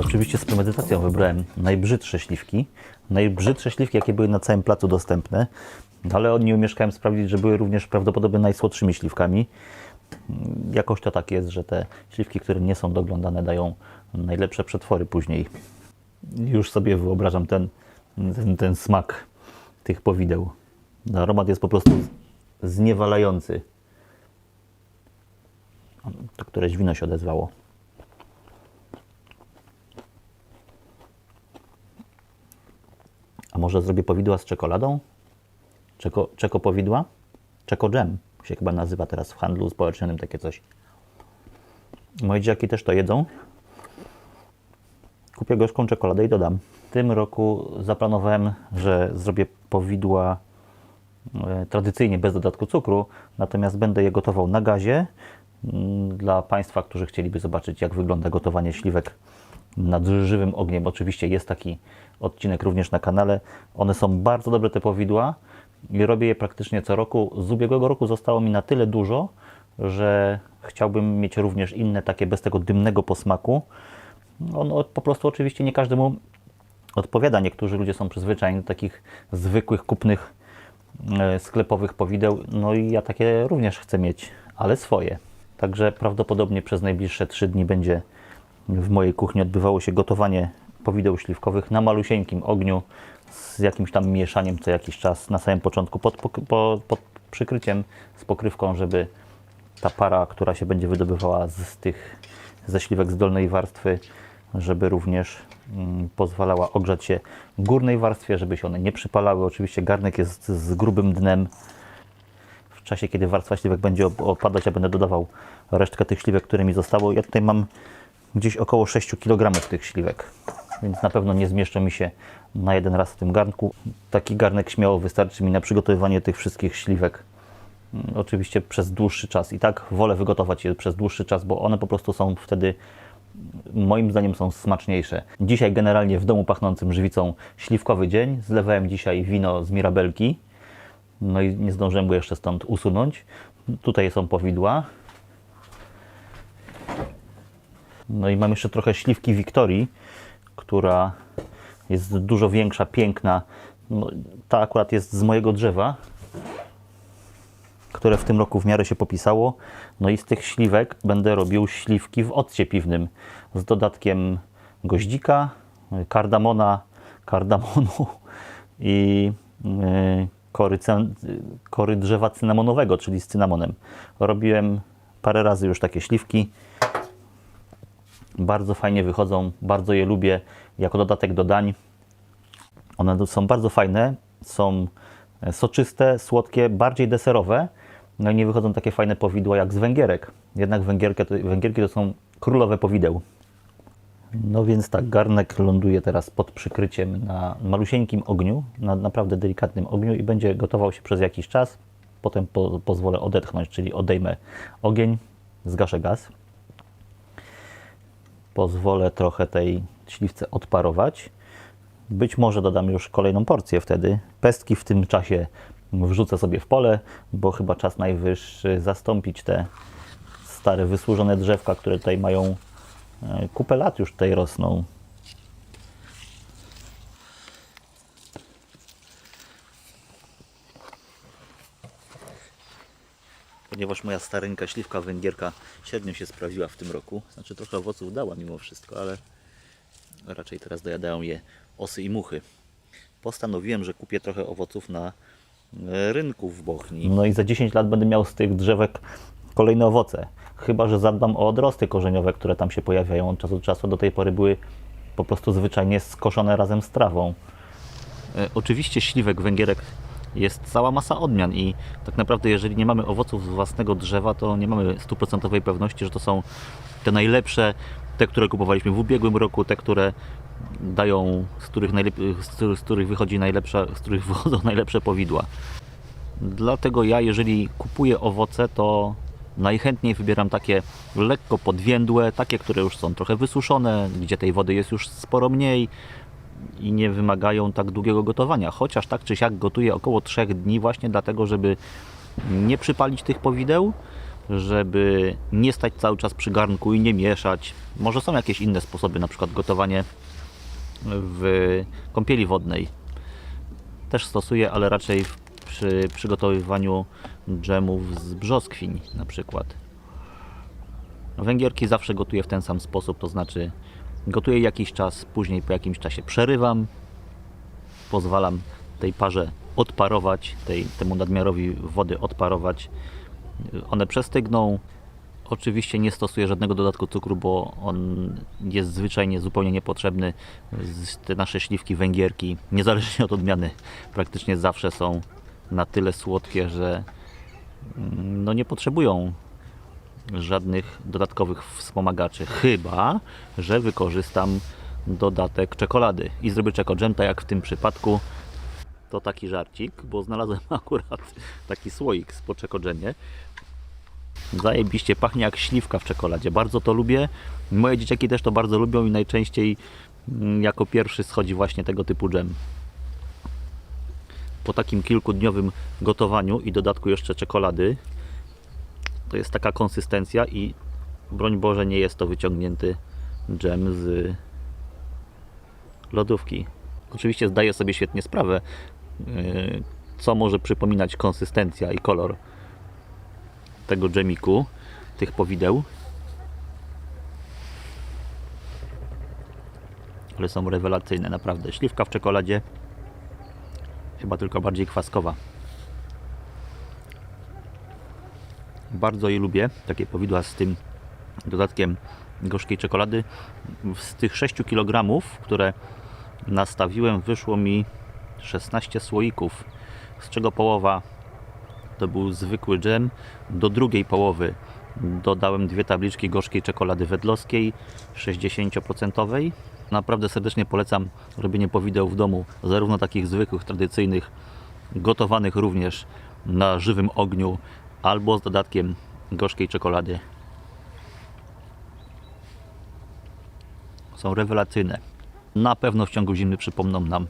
Oczywiście z premedytacją wybrałem najbrzydsze śliwki. Najbrzydsze śliwki, jakie były na całym placu dostępne. Ale oni umieszkałem sprawdzić, że były również prawdopodobnie najsłodszymi śliwkami. Jakoś to tak jest, że te śliwki, które nie są doglądane, dają najlepsze przetwory później. Już sobie wyobrażam ten, ten, ten smak tych powideł. Aromat jest po prostu zniewalający. To któreś wino się odezwało. A może zrobię powidła z czekoladą? Czeko, czeko powidła? Czeko dżem się chyba nazywa teraz w handlu społecznym takie coś. Moje dzieciaki też to jedzą. Kupię gorzką czekoladę i dodam. W tym roku zaplanowałem, że zrobię powidła e, tradycyjnie bez dodatku cukru, natomiast będę je gotował na gazie. Mm, Dla Państwa, którzy chcieliby zobaczyć, jak wygląda gotowanie śliwek nad żywym ogniem, oczywiście jest taki odcinek również na kanale. One są bardzo dobre, te powidła i robię je praktycznie co roku. Z ubiegłego roku zostało mi na tyle dużo, że chciałbym mieć również inne takie bez tego dymnego posmaku. Ono po prostu oczywiście nie każdemu odpowiada. Niektórzy ludzie są przyzwyczajeni do takich zwykłych, kupnych, e, sklepowych powideł. No i ja takie również chcę mieć, ale swoje. Także prawdopodobnie przez najbliższe 3 dni będzie w mojej kuchni odbywało się gotowanie powideł śliwkowych na malusieńkim ogniu z jakimś tam mieszaniem co jakiś czas na samym początku pod, pod przykryciem z pokrywką, żeby ta para, która się będzie wydobywała z, tych ze śliwek z dolnej warstwy, żeby również mm, pozwalała ogrzać się górnej warstwie, żeby się one nie przypalały. Oczywiście garnek jest z grubym dnem. W czasie, kiedy warstwa śliwek będzie op- opadać, ja będę dodawał resztkę tych śliwek, które mi zostało. Ja tutaj mam gdzieś około 6 kg tych śliwek, więc na pewno nie zmieszczą mi się na jeden raz w tym garnku. Taki garnek śmiało wystarczy mi na przygotowywanie tych wszystkich śliwek. Mm, Oczywiście przez dłuższy czas. I tak wolę wygotować je przez dłuższy czas, bo one po prostu są wtedy, moim zdaniem, są smaczniejsze. Dzisiaj generalnie w domu pachnącym żywicą śliwkowy dzień. Zlewałem dzisiaj wino z Mirabelki. No i nie zdążyłem go jeszcze stąd usunąć. Tutaj są powidła. No i mam jeszcze trochę śliwki Wiktorii, która jest dużo większa, piękna. No, ta akurat jest z mojego drzewa, które w tym roku w miarę się popisało. No i z tych śliwek będę robił śliwki w occie piwnym z dodatkiem goździka, kardamona, kardamonu i yy, kory, kory drzewa cynamonowego, czyli z cynamonem. Robiłem parę razy już takie śliwki. Bardzo fajnie wychodzą, bardzo je lubię jako dodatek do dań. One są bardzo fajne, są soczyste, słodkie, bardziej deserowe. No i nie wychodzą takie fajne powidła jak z węgierek. Jednak węgierki to, węgierki to są królowe powideł. No więc tak, garnek ląduje teraz pod przykryciem na malusieńkim ogniu, na naprawdę delikatnym ogniu i będzie gotował się przez jakiś czas. Potem po, pozwolę odetchnąć, czyli odejmę ogień, zgaszę gaz. Pozwolę trochę tej śliwce odparować. Być może dodam już kolejną porcję wtedy. Pestki w tym czasie wrzucę sobie w pole, bo chyba czas najwyższy zastąpić te stare, wysłużone drzewka, które tutaj mają e, kupę lat już tutaj rosną. Ponieważ moja starynka śliwka węgierka średnio się sprawiła w tym roku, znaczy trochę owoców dała mimo wszystko, ale raczej teraz dojadają je osy i muchy. Postanowiłem, że kupię trochę owoców na e, rynku w Bochni. No i za 10 lat będę miał z tych drzewek kolejne owoce. Chyba, że zadbam o odrosty korzeniowe, które tam się pojawiają od czasu do czasu. Do tej pory były po prostu zwyczajnie skoszone razem z trawą. E, Oczywiście śliwek węgierek jest cała masa odmian i tak naprawdę jeżeli nie mamy owoców z własnego drzewa, to nie mamy stuprocentowej pewności, że to są te najlepsze, te, które kupowaliśmy w ubiegłym roku, te, które dają, z których, z których wychodzi najlepsza, z których wychodzą najlepsze powidła. Dlatego ja, jeżeli kupuję owoce, to najchętniej wybieram takie lekko podwiędłe, takie, które już są trochę wysuszone, gdzie tej wody jest już sporo mniej i nie wymagają tak długiego gotowania. Chociaż tak czy siak gotuję około 3 dni właśnie dlatego, żeby nie przypalić tych powideł, żeby nie stać cały czas przy garnku i nie mieszać. Może są jakieś inne sposoby, na przykład gotowanie w kąpieli wodnej. Też stosuję, ale raczej przy przygotowywaniu dżemów z brzoskwiń na przykład. Węgierki zawsze gotuję w ten sam sposób, to znaczy gotuję jakiś czas, później po jakimś czasie przerywam, pozwalam tej parze odparować, tej, temu nadmiarowi wody odparować. One przestygną. Oczywiście nie stosuję żadnego dodatku cukru, bo on jest zwyczajnie zupełnie niepotrzebny. Te nasze śliwki węgierki, niezależnie od odmiany, praktycznie zawsze są na tyle słodkie, że mm, no nie potrzebują żadnych dodatkowych wspomagaczy, chyba że wykorzystam dodatek czekolady i zrobię czekodżem, tak jak w tym przypadku. To taki żarcik, bo znalazłem akurat taki słoik z po czekodżemie. Zajebiście pachnie jak śliwka w czekoladzie. Bardzo to lubię. Moje dzieciaki też to bardzo lubią i najczęściej mm, jako pierwszy schodzi właśnie tego typu dżem. Po takim kilkudniowym gotowaniu i dodatku jeszcze czekolady, to jest taka konsystencja i broń Boże nie jest to wyciągnięty dżem z lodówki. Oczywiście zdaję sobie świetnie sprawę, yy, co może przypominać konsystencja i kolor tego dżemiku, tych powideł. Ale są rewelacyjne, naprawdę. Śliwka w czekoladzie, chyba tylko bardziej kwaskowa. Bardzo je lubię, takie powidła z tym dodatkiem gorzkiej czekolady. Z tych 6 kg, które nastawiłem, wyszło mi 16 słoików, z czego połowa to był zwykły dżem. Do drugiej połowy dodałem dwie tabliczki gorzkiej czekolady wedlowskiej 60%. Naprawdę serdecznie polecam robienie powideł w domu, zarówno takich zwykłych, tradycyjnych, gotowanych również na żywym ogniu, albo z dodatkiem gorzkiej czekolady. Są rewelacyjne. Na pewno w ciągu zimy przypomną nam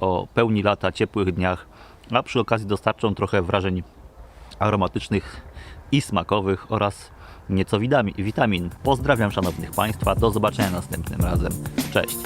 o pełni lata, ciepłych dniach, a przy okazji dostarczą trochę wrażeń aromatycznych i smakowych oraz nieco witamin. Pozdrawiam szanownych Państwa, do zobaczenia następnym razem. Cześć!